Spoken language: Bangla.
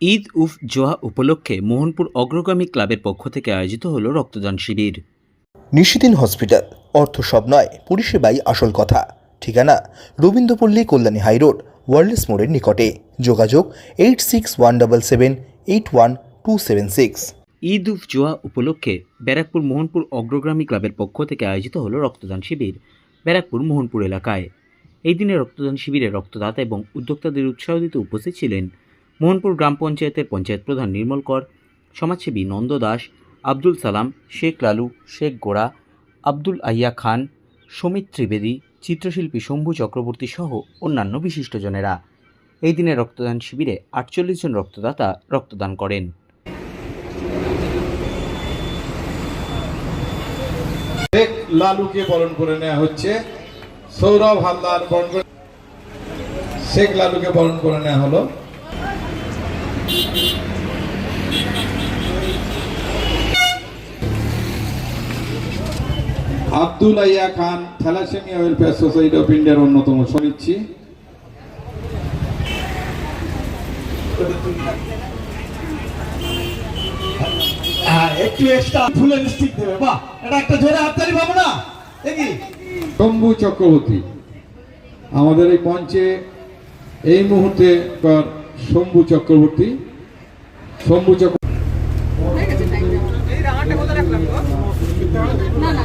ঈদ উফ জোহা উপলক্ষে মোহনপুর অগ্রগামী ক্লাবের পক্ষ থেকে আয়োজিত হল রক্তদান শিবির। নিশিদিন হসপিটাল অর্থ সব নয় পরিষেবাই আসল কথা। ঠিকানা রবীন্দ্রপল্লী কল্যাণী হাইরোড ওয়ার্ল্ডস মোড়ের নিকটে। যোগাযোগ eight six one double seven eight one two seven six. Eid উফ জোহা উপলক্ষে ব্যারাকপুর মোহনপুর অগ্রগামী ক্লাবের পক্ষ থেকে আয়োজিত হল রক্তদান শিবির ব্যারাকপুর মোহনপুর এলাকায়। এই দিনে রক্তদান শিবিরে রক্তদাতা এবং উদ্যোক্তাদের উৎসাহ দিতে উপস্থিত ছিলেন মোহনপুর গ্রাম পঞ্চায়েতের পঞ্চায়েত প্রধান নির্মল কর, সমাজসেবী নন্দ দাস, আব্দুল সালাম, শেখ লালু, শেখ গোড়া, আব্দুল আইয়া খান, সমিত ত্রিবেদী, চিত্রশিল্পী শম্ভু চক্রবর্তী সহ অন্যান্য বিশিষ্টজনেরা। এই দিনে রক্তদান শিবিরে আটচল্লিশ জন রক্তদাতা রক্তদান করেন। শেখ লালুকে বরণ করে নেওয়া হচ্ছে সৌরভ হালদার বরণ করে শেখ লালুকে বরণ করে নেওয়া হলো। আব্দুল আইয়া Khan thalassemia welfare society of ইন্ডিয়ার অন্যতম সনিচ্ছি হ্যাঁ একটু এক্সট্রা ফুলের স্টিক দেবে। বাহ এটা একটা জোরে হাততালি পাবো না? দেখি শম্ভু চক্রবর্তী আমাদের এই মঞ্চে এই মুহূর্তে কর শম্ভু চক্রবর্তী শম্ভু চক্র না না না